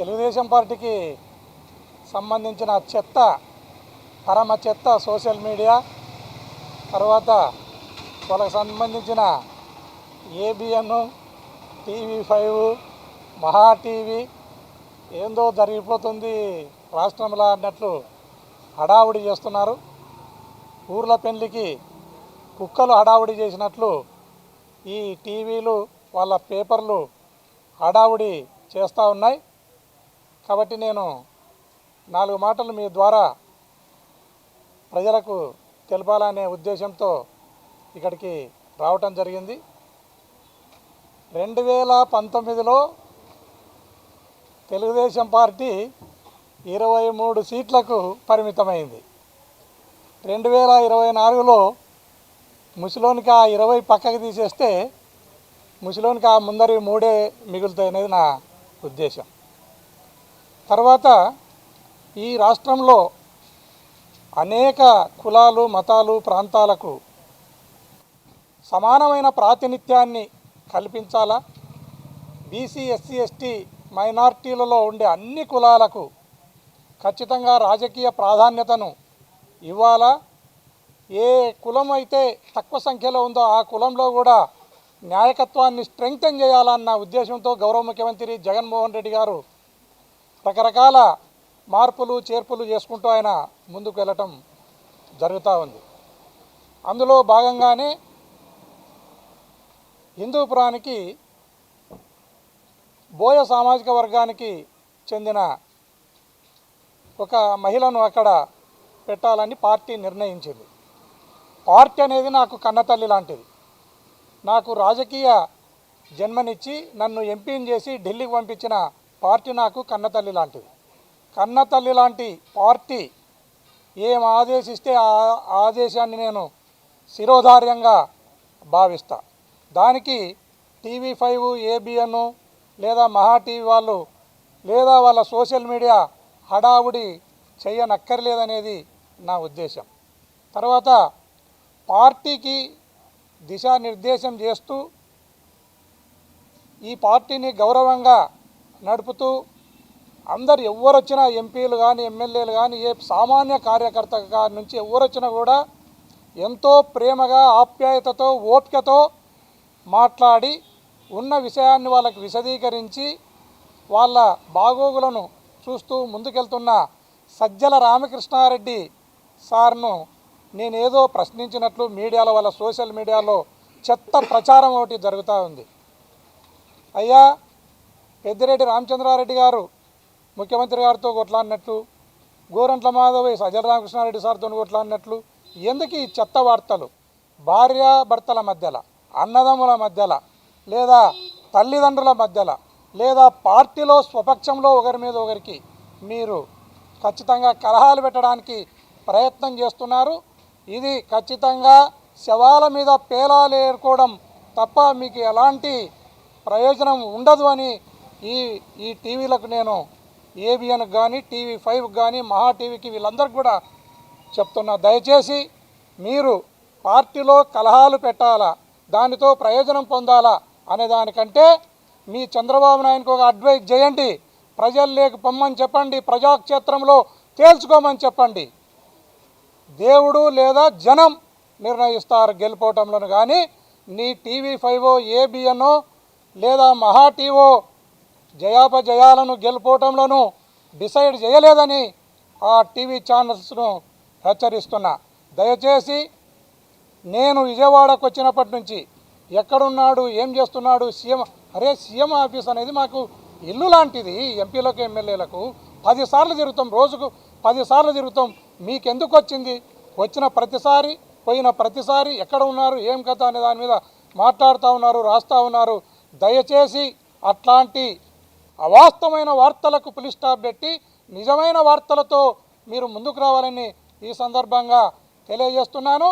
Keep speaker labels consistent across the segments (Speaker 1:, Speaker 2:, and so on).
Speaker 1: తెలుగుదేశం పార్టీకి సంబంధించిన చెత్త పరమ చెత్త సోషల్ మీడియా తర్వాత వాళ్ళకి సంబంధించిన ABN TV five Maha TV ఏందో జరిగిపోతుంది రాష్ట్రంలో అన్నట్లు హడావుడి చేస్తున్నారు. ఊర్ల పెళ్ళికి కుక్కలు హడావుడి చేసినట్లు ఈ టీవీలు వాళ్ళ పేపర్లు హడావుడి చేస్తూ ఉన్నాయి. కాబట్టి నేను నాలుగు మాటలు మీ ద్వారా ప్రజలకు తెలపాలనే ఉద్దేశంతో ఇక్కడికి రావటం జరిగింది. రెండు వేల పంతొమ్మిదిలో తెలుగుదేశం పార్టీ ఇరవై మూడు సీట్లకు పరిమితమైంది. రెండు వేల ఇరవై నాలుగులో ముసిలోనికి ఆ ఇరవై పక్కకి తీసేస్తే ముసిలోనికి ఆ ముందరి మూడే మిగులుతాయి అనేది నా ఉద్దేశం. తర్వాత ఈ రాష్ట్రంలో అనేక కులాలు మతాలు ప్రాంతాలకు సమానమైన ప్రాతినిధ్యాన్ని కల్పించాలా? బీసీ ఎస్సీ ఎస్టీ మైనార్టీలలో ఉండే అన్ని కులాలకు ఖచ్చితంగా రాజకీయ ప్రాధాన్యతను ఇవ్వాలా? ఏ కులం అయితే తక్కువ సంఖ్యలో ఉందో ఆ కులంలో కూడా న్యాయకత్వాన్ని స్ట్రెంగ్తెన్ చేయాలన్న ఉద్దేశంతో గౌరవ ముఖ్యమంత్రి జగన్మోహన్ రెడ్డి గారు రకరకాల మార్పులు చేర్పులు చేసుకుంటూ ఆయన ముందుకు వెళ్ళటం జరుగుతూ ఉంది. అందులో భాగంగానే హిందూపురానికి బోయ సామాజిక వర్గానికి చెందిన ఒక మహిళను అక్కడ పెట్టాలని పార్టీ నిర్ణయించింది. పార్టీ అనేది నాకు కన్నతల్లి లాంటిది. నాకు రాజకీయ జన్మనిచ్చి నన్ను ఎంపీని చేసి ఢిల్లీకి పంపించిన పార్టీ నాకు కన్నతల్లి లాంటిది. కన్నతల్లి లాంటి పార్టీ ఏం ఆదేశిస్తే ఆ ఆదేశాన్ని నేను శిరోధార్యంగా భావిస్తా. దానికి టీవీ ఫైవ్ ఏబిఎన్ లేదా మహా టీవీ వాళ్ళు లేదా వాళ్ళ సోషల్ మీడియా హడావుడి చేయనక్కర్లేదనేది నా ఉద్దేశం. తర్వాత పార్టీకి దిశానిర్దేశం చేస్తూ ఈ పార్టీని గౌరవంగా నడుపుతూ అందరు ఎవరు వచ్చినా ఎంపీలు కానీ ఎమ్మెల్యేలు కానీ ఏ సామాన్య కార్యకర్త నుంచి ఎవరు వచ్చినా కూడా ఎంతో ప్రేమగా ఆప్యాయతతో ఓపికతో మాట్లాడి ఉన్న విషయాన్ని వాళ్ళకి విశదీకరించి వాళ్ళ బాగోగులను చూస్తూ ముందుకెళ్తున్న సజ్జల రామకృష్ణారెడ్డి సార్ను నేనేదో ప్రశ్నించినట్లు మీడియాలో వాళ్ళ సోషల్ మీడియాలో చెత్త ప్రచారం ఒకటి జరుగుతూ ఉంది. అయ్యా పెద్దిరెడ్డి రామచంద్రారెడ్డి గారు ముఖ్యమంత్రి గారితో కొట్లాడినట్లు గోరంట్ల మాధవి సజ్జల రామకృష్ణారెడ్డి సార్తో కొట్లాడినట్లు ఎందుకు ఈ చెత్త వార్తలు? భార్యాభర్తల మధ్యల మధ్యలో అన్నదమ్ముల మధ్యలో లేదా తల్లిదండ్రుల మధ్యలో లేదా పార్టీలో స్వపక్షంలో ఒకరి మీద ఒకరికి మీరు ఖచ్చితంగా కలహాలు పెట్టడానికి ప్రయత్నం చేస్తున్నారు. ఇది ఖచ్చితంగా శవాల మీద పేలాలు ఏరుకోవడం తప్ప మీకు ఎలాంటి ప్రయోజనం ఉండదు అని ఈ ఈ టీవీలకు నేను ఏబిఎన్కి కానీ టీవీ ఫైవ్కి కానీ మహా టీవీకి వీళ్ళందరికీ కూడా చెప్తున్నా. దయచేసి మీరు పార్టీలో కలహాలు పెట్టాలా? దానితో ప్రయోజనం పొందాలా? అనే దానికంటే మీ చంద్రబాబు నాయుడుకి ఒక అడ్వైజ్ చేయండి. ప్రజలు లేక పొమ్మని చెప్పండి. ప్రజాక్షేత్రంలో తేల్చుకోమని చెప్పండి. దేవుడు లేదా జనం నిర్ణయిస్తారు గెలుపోవటంలో కానీ నీ టీవీ ఫైవ్ ఏబిఎన్ లేదా మహా టీవో జయాపజయాలను గెలుపోవటంలోనూ డిసైడ్ చేయలేదని ఆ టీవీ ఛానల్స్ను హెచ్చరిస్తున్నా. దయచేసి నేను విజయవాడకు వచ్చినప్పటి నుంచి ఎక్కడున్నాడు ఏం చేస్తున్నాడు సీఎం అరే సీఎం ఆఫీస్ అనేది మాకు ఇల్లు లాంటిది. ఎంపీలకు ఎమ్మెల్యేలకు పదిసార్లు తిరుగుతాం రోజుకు పదిసార్లు తిరుగుతాం. మీకెందుకు వచ్చింది? వచ్చిన ప్రతిసారి పోయిన ప్రతిసారి ఎక్కడ ఉన్నారు ఏం కథ అనే దాని మీద మాట్లాడుతూ ఉన్నారు రాస్తూ ఉన్నారు. దయచేసి అట్లాంటి అవాస్తవమైన వార్తలకు పులి స్టాప్ పెట్టి నిజమైన వార్తలతో మీరు ముందుకు రావాలని ఈ సందర్భంగా తెలియజేస్తున్నాను.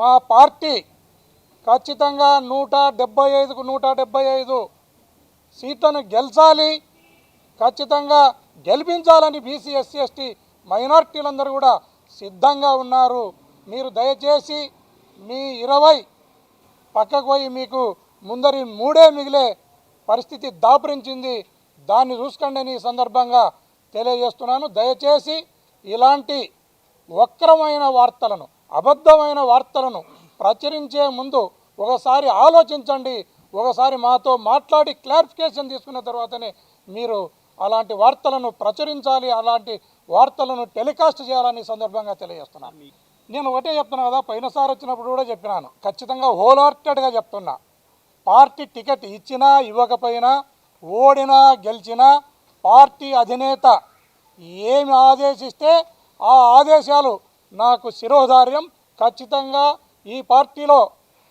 Speaker 1: మా పార్టీ ఖచ్చితంగా నూట డెబ్బై ఐదుకు నూట డెబ్బై ఐదు సీట్లను గెలిచాలి. ఖచ్చితంగా గెలిపించాలని బీసీ ఎస్సీ ఎస్టీ మైనార్టీలందరూ కూడా సిద్ధంగా ఉన్నారు. మీరు దయచేసి మీ ఇరవై పక్కకు పోయి మీకు ముందరి మూడే మిగిలే పరిస్థితి దాపురించింది. దాన్ని చూసుకోండి అని ఈ సందర్భంగా తెలియజేస్తున్నాను. దయచేసి ఇలాంటి వక్రమైన వార్తలను అబద్ధమైన వార్తలను ప్రచురించే ముందు ఒకసారి ఆలోచించండి. ఒకసారి మాతో మాట్లాడి క్లారిఫికేషన్ తీసుకున్న తర్వాతనే మీరు అలాంటి వార్తలను ప్రచురించాలి అలాంటి వార్తలను టెలికాస్ట్ చేయాలని సందర్భంగా తెలియజేస్తున్నాను. నేను ఒకటే చెప్తున్నా కదా పోయినసారి వచ్చినప్పుడు కూడా చెప్పినాను. ఖచ్చితంగా హోల్ హార్టెడ్గా చెప్తున్నా. పార్టీ టికెట్ ఇచ్చినా ఇవ్వకపోయినా ఓడినా గెలిచినా పార్టీ అధినేత ఏమి ఆదేశిస్తే ఆ ఆదేశాలు నాకు శిరోధార్యం. ఖచ్చితంగా ఈ పార్టీలో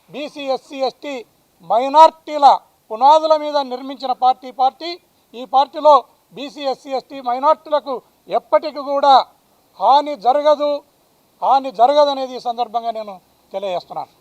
Speaker 1: బీసీ ఎస్సీ ఎస్టీ మైనార్టీల పునాదుల మీద నిర్మించిన పార్టీ పార్టీ. ఈ పార్టీలో బీసీ ఎస్సీ ఎస్టీ మైనార్టీలకు ఎప్పటికీ కూడా హాని జరగదు. హాని జరగదనేది ఈ సందర్భంగా నేను తెలియజేస్తున్నాను.